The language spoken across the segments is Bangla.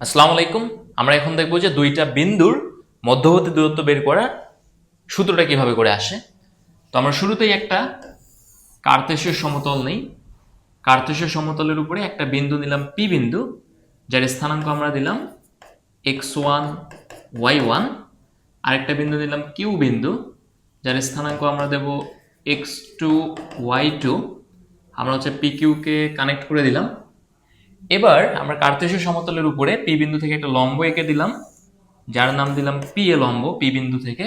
আসসালামু আলাইকুম। আমরা এখন দেখব যে দুইটা বিন্দুর মধ্যবর্তী দূরত্ব বের করার সূত্রটা কীভাবে করে আসে। তো আমরা শুরুতেই একটা কার্তেশীয় সমতল নেই। কার্তেশীয় সমতলের উপরে একটা বিন্দু নিলাম পি বিন্দু, যার স্থানাঙ্ক আমরা দিলাম এক্স ওয়ান ওয়াই ওয়ান আরেকটা বিন্দু দিলাম কিউ বিন্দু, যার স্থানাঙ্ক আমরা দেব এক্স টু ওয়াই টু আমরা হচ্ছে পি কিউকে কানেক্ট করে দিলাম। এবার আমরা কার্তেশীয় সমতলের উপরে পি বিন্দু থেকে একটা লম্ব এঁকে দিলাম, যার নাম দিলাম পি এ লম্ব পি বিন্দু থেকে,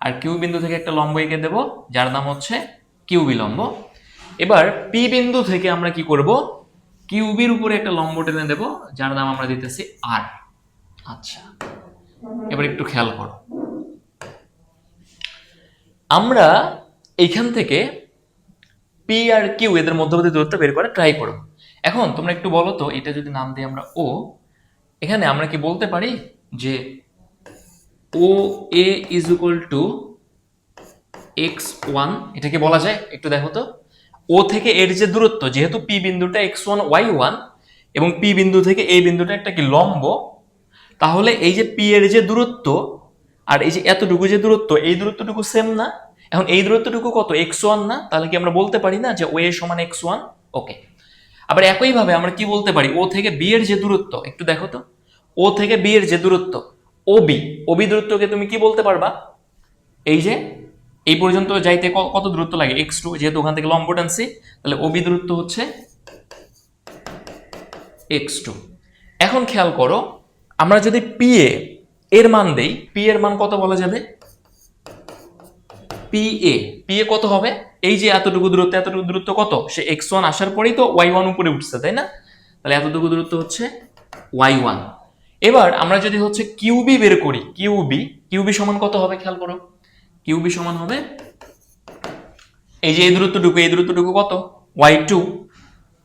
আর কিউ বিন্দু থেকে একটা লম্ব এঁকে দেব, যার নাম হচ্ছে কিউ বি লম্ব এবার পি বিন্দু থেকে আমরা কি করব? কিউবির উপরে একটা লম্ব টেনে দেব, যার নাম আমরা দিতেছি আর আচ্ছা এবার একটু খেয়াল করো। আমরা এইখান থেকে পি আর কিউ এদের মধ্যবর্তী দূরত্ব বের করে ট্রাই করব। এখন তোমরা একটু বলো তো, এটা যদি নাম দিই আমরা ও, এখানে আমরা কি বলতে পারি যে O A is equal to x one এটাকে বলা যায়? একটু দেখো তো। ও থেকে এর যে দূরত্ব, যেহেতু পি বিন্দুটা এক্স ওয়ান, ওয়াই ওয়ান, এবং পি বিন্দু থেকে এই বিন্দুটা একটা কি লম্ব, তাহলে এই যে পি এর যে দূরত্ব আর এই যে এতটুকু যে দূরত্ব, এই দূরত্বটুকু সেম না? এখন এই দূরত্বটুকু কত? এক্স ওয়ান না? তাহলে কি আমরা বলতে পারি না যে ও এ সমান এক্স ওয়ান? ওকে। আবার একইভাবে আমরা কি বলতে পারি? ও থেকে বি এর যে দূরত্ব, একটু দেখো তো। ও থেকে বি এর যে দূরত্ব ও বি ও বি দূরত্বকে তুমি কি বলতে পারবা? এই যে, এই পর্যন্ত যাইতে কত দূরত্ব লাগে? এক্স টু যেহেতু ওখান থেকে লম্ব টানছি তাহলে ও বি দূরত্ব হচ্ছে এক্স টু এখন খেয়াল করো, আমরা যদি পি এ এর মান দেই পি এর মান কত বলা যাবে? পি এ পি এ কত হবে? এই যে এতটুকু দূরত্ব এতটুকু দূরত্ব কত? সে এক্স ওয়ান আসার পরেই তো ওয়াই ওয়ান উপরে উঠছে, তাই না? তাহলে এতটুকু দূরত্ব হচ্ছে ওয়াই ওয়ান এবার আমরা যদি হচ্ছে কিউবি বের করি কিউবি কিউবি সমান কত হবে খেয়াল করো? কিউবি সমান হবে, এই যে এই দূরত্বটুকু এই দূরত্বটুকু কত? ওয়াই টু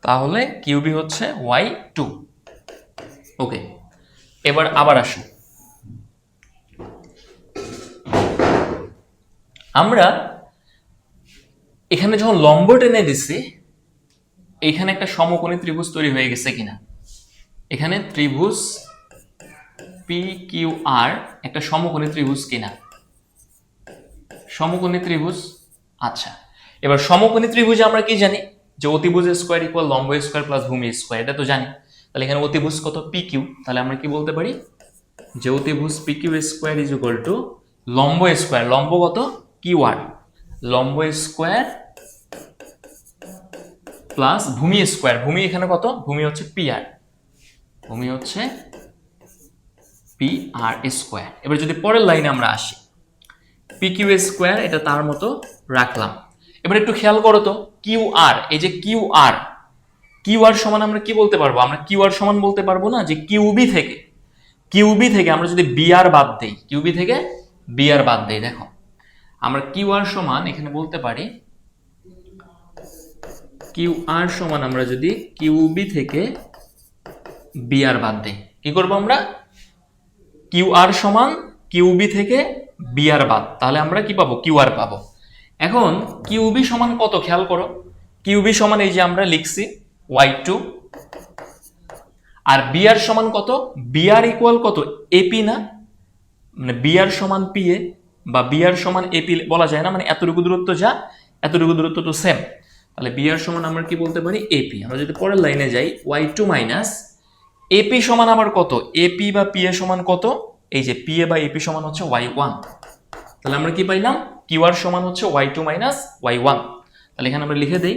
তাহলে কিউবি হচ্ছে ওয়াই টু ওকে এবার আবার আসুন আমরা এখানে যখন লম্ব টেনে দিছি, এখানে একটা সমকোণী ত্রিভুজ তৈরি হয়ে গেছে কিনা? এখানে ত্রিভুজ পি কিউ আর একটা সমকোণী ত্রিভুজ কিনা? সমকোণী ত্রিভুজ আচ্ছা। এবার সমকোণী ত্রিভুজে আমরা কি জানি? যে অতিভুজ স্কোয়ার ইকুয়াল লম্ব স্কোয়ার প্লাস ভূমি স্কোয়ার এটা তো জানি। তাহলে এখানে অতিভুজ কত? পি কিউ তাহলে আমরা কি বলতে পারি? যে অতিভুজ P Q square is equal to লম্ব স্কোয়ার লম্ব কত? কিউ আর লম্ব স্কোয়ার প্লাস ভূমি স্কোয়ার। ভূমি এখানে কত? ভূমি হচ্ছে পি আর ভূমি হচ্ছে পি আর স্কোয়ার। এবার যদি পরের লাইনে আমরা আসি পি কিউ স্কোয়ার, এটা তার মতো রাখলাম। এবার একটু খেয়াল করো তো কিউ আর এই যে কিউ আর কিউ আর সমান আমরা কি বলতে পারব? আমরা কিউ আর সমান বলতে পারব না যে কিউবি থেকে। কিউবি থেকে আমরা যদি বিআর বাদ দেই কিউবি থেকে বিআর বাদ দেই, দেখো। আমরা কিউ আর সমান এখানে বলতে পারি, কিউ আর সমান আমরা যদি কিউবি থেকে বি আর বাদ দিই, কি করব আমরা? কিউ আর সমান কিউবি থেকে বি আর বাদ, তাহলে আমরা কি পাবো? কিউ আর পাবো। এখন কিউবি সমান কত খেয়াল করো? কিউবি সমান এই যে আমরা লিখছি, ওয়াই টু, আর বি আর সমান কত? বি আর ইকুয়াল কত? এপি না? মানে বি আর সমান পি এ বা বিআর সমান এপি বলা যায় না মানে এতটুকু দূরত্ব যা, এতটুকু দূরত্ব তো সেম তাহলে বিআর সমান আমরা কি বলতে পারি? এপি আমরা যদি পরের লাইনে যাই ওয়াই টু মাইনাস এপি সমান আবার কত? এপি বা পি এ সমান কত? এই যে পি এ বা এপি সমান হচ্ছে ওয়াই ওয়ান তাহলে আমরা কি পাইলাম? কিউ আর সমান হচ্ছে y two minus y one তাহলে এখানে আমরা লিখে দিই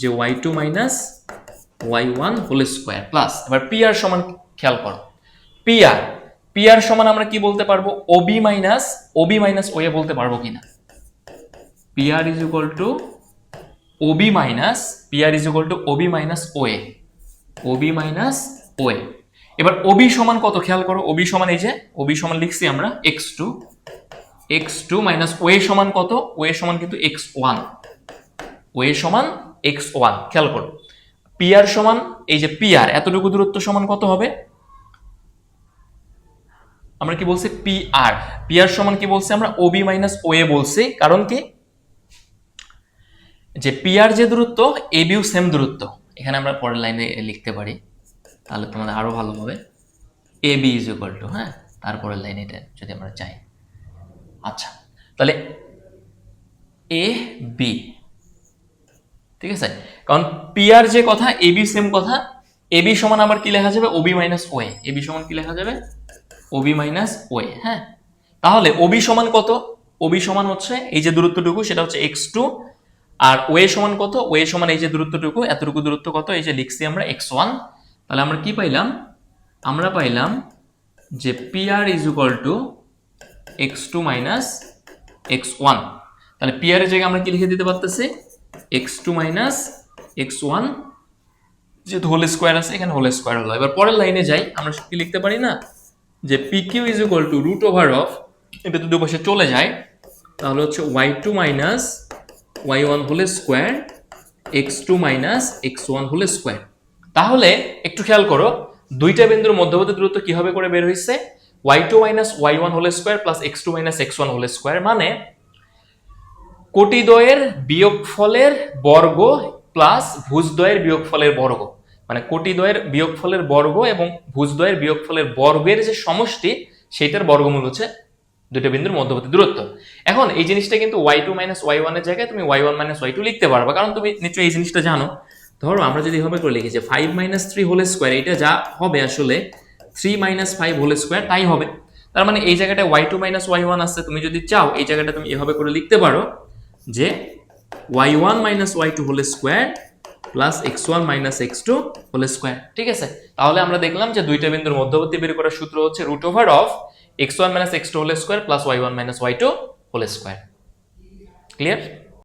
যে y two minus y one whole square plus এবার পি আর সমান খেয়াল করো। পি আর পি আর সমান আমরা কি বলতে পারব? OB minus OB minus OA বলতে পারব কিনা P R is equal to OB minus P R is equal to OB minus OA OB minus OA এবার ওবি সমান কত? খেয়াল করো ওবি সমান এই যে ওবি সমান লিখছি আমরা x two x two minus OA সমান কত? ওয়ে সমান কিন্তু এক্স ওয়ান ওয়ে সমান এক্স ওয়ান খেয়াল করো। পিআর সমান, এই যে পিআর এতটুকু দূরত্ব সমান কত হবে? আমরা কি বলছি পি আর পি আর সমান কি বলছি আমরা? ওবি মাইনাস ও এ বলছি। কারণ কি? যে পি আর যে দূরত্ব এ বিও সেম দূরত্ব। এখানে আমরা পরের লাইনে লিখতে পারি। তাহলে তোমাদের আরও ভালো হবে। A B is equal to হ্যাঁ? তারপরের লাইন এটা যদি আমরা চাই। আচ্ছা তাহলে এ বি ঠিক আছে? কারণ পি আর যে কথা এ বি সেম কথা এ বি সমান আমার কি লেখা যাবে? OB minus OA A B সমান কি লেখা যাবে? ওবি মাইনাস ওয়ে হ্যাঁ? তাহলে ওবি সমান কত? ওবি সমান হচ্ছে এই যে দূরত্বটুকু, সেটা হচ্ছে এক্স টু আর ওয়ে সমান কত? ওয়ে সমান এই যে দূরত্বটুকু, এতটুকু দূরত্ব কত? এই যে লিখছি আমরা এক্স ওয়ান তাহলে আমরা কি পাইলাম? আমরা পাইলাম যে P R is equal to x two minus x one তাহলে পি আর এর জায়গায় আমরা কি লিখে দিতে পারতেছি? X two minus x one যেহেতু হোল স্কোয়ার আছে, এখানে হোল স্কোয়ার হলো। এবার পরের লাইনে যাই, আমরা কি লিখতে পারি না? যে P Q is equal to root over of এটা যদি পাশে চলে যায়, তাহলে হচ্ছে y two minus y one whole square x two minus x one whole square তাহলে একটু খেয়াল করো, দুইটা বিন্দুর মধ্যবর্তী দূরত্ব কীভাবে করে বের হয়েছে y two minus y one whole square plus x two minus x one whole square মানে কোটিদ্বয়ের বিয়োগফলের বর্গ প্লাস ভুজদ্বয়ের বিয়োগফলের বর্গ। মানে কোটি কোটিদ্বয়ের বিয়োগফলের বর্গ এবং ভুজদ্বয়ের বিয়োগফলের বর্গের যে সমষ্টি, সেইটার বর্গমূল হচ্ছে দুটো বিন্দুর মধ্যবর্তী দূরত্ব। এখন এই জিনিসটা কিন্তু ওয়াই টু মাইনাস ওয়াই ওয়ানের জায়গায় তুমি y one minus y two লিখতে পারবে, কারণ তুমি নিশ্চয়ই এই জিনিসটা জানো। ধরো আমরা যদি এভাবে করে লিখি যে five minus three whole square এটা যা হবে আসলে three minus five whole square তাই হবে। তার মানে এই জায়গাটা y two minus y one আসছে তুমি যদি চাও এই জায়গাটা তুমি এভাবে করে লিখতে পারো যে y one minus y two whole square plus x one minus x two whole square ঠিক আছে? তাহলে আমরা দেখলাম যে দুইটা বিন্দুর মধ্যবর্তী বের করার সূত্র হচ্ছে root over of x one minus x two whole square plus y one minus y two whole square clear